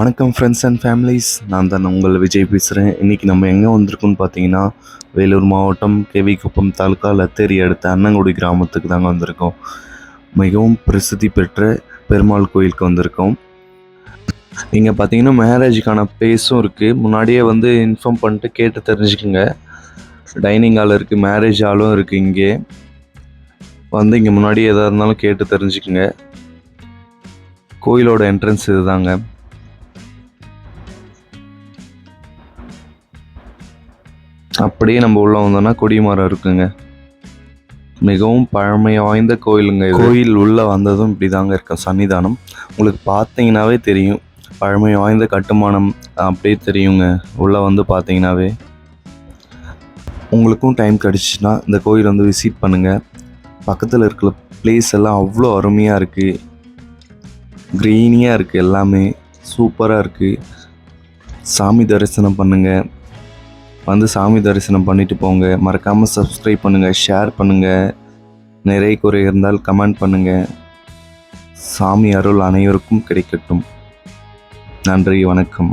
வணக்கம் friends and families நான் தான் உங்கள் விஜய் பேசுகிறேன் இன்றைக்கி நம்ம எங்கே வந்திருக்கோம்னு பார்த்தீங்கன்னா வேலூர் மாவட்டம் கேவிக்குப்பம் தாலுக்கா லத்தேரி அடுத்த அன்னங்குடி கிராமத்துக்கு தாங்க வந்திருக்கோம். மிகவும் பிரசித்தி பெற்ற பெருமாள் கோயிலுக்கு வந்திருக்கோம். இங்கே பார்த்தீங்கன்னா மேரேஜுக்கான ப்ளேஸும் இருக்குது முன்னாடியே வந்து இன்ஃபார்ம் பண்ணிட்டு கேட்டு தெரிஞ்சுக்குங்க. டைனிங் ஹால் இருக்குது மேரேஜ் ஹாலும் இருக்குது இங்கே. வந்து இங்கே முன்னாடி எதாக இருந்தாலும் கேட்டு தெரிஞ்சுக்கோங்க. கோயிலோட என்ட்ரன்ஸ் இதுதாங்க. அப்படியே நம்ம உள்ள வந்தோம்னா கொடிமரம் இருக்குங்க. மிகவும் பழமை வாய்ந்த கோயிலுங்க கோயில் உள்ள வந்ததும் இப்படி தாங்க இருக்கும் சன்னிதானம். உங்களுக்கு பார்த்தீங்கன்னாவே தெரியும். பழமை வாய்ந்த கட்டுமானம் அப்படியே தெரியுங்க. உள்ளே வந்து பார்த்தீங்கன்னாவே. உங்களுக்கும் டைம் கிடச்சிச்சின்னா இந்த கோயில் வந்து விசிட் பண்ணுங்கள் பக்கத்தில் இருக்கிற பிளேஸ் எல்லாம் அவ்வளோ அருமையாக இருக்குது க்ரீனியாக இருக்குது எல்லாமே. சூப்பராக இருக்குது சாமி தரிசனம் பண்ணுங்கள் வந்து சாமி தரிசனம் பண்ணிட்டு போங்க. மறக்காமல் சப்ஸ்கிரைப் பண்ணுங்கள் ஷேர் பண்ணுங்கள் நிறைய குறை இருந்தால் கமெண்ட் பண்ணுங்கள் சாமி அருள் அனைவருக்கும் கிடைக்கட்டும். நன்றி வணக்கம்.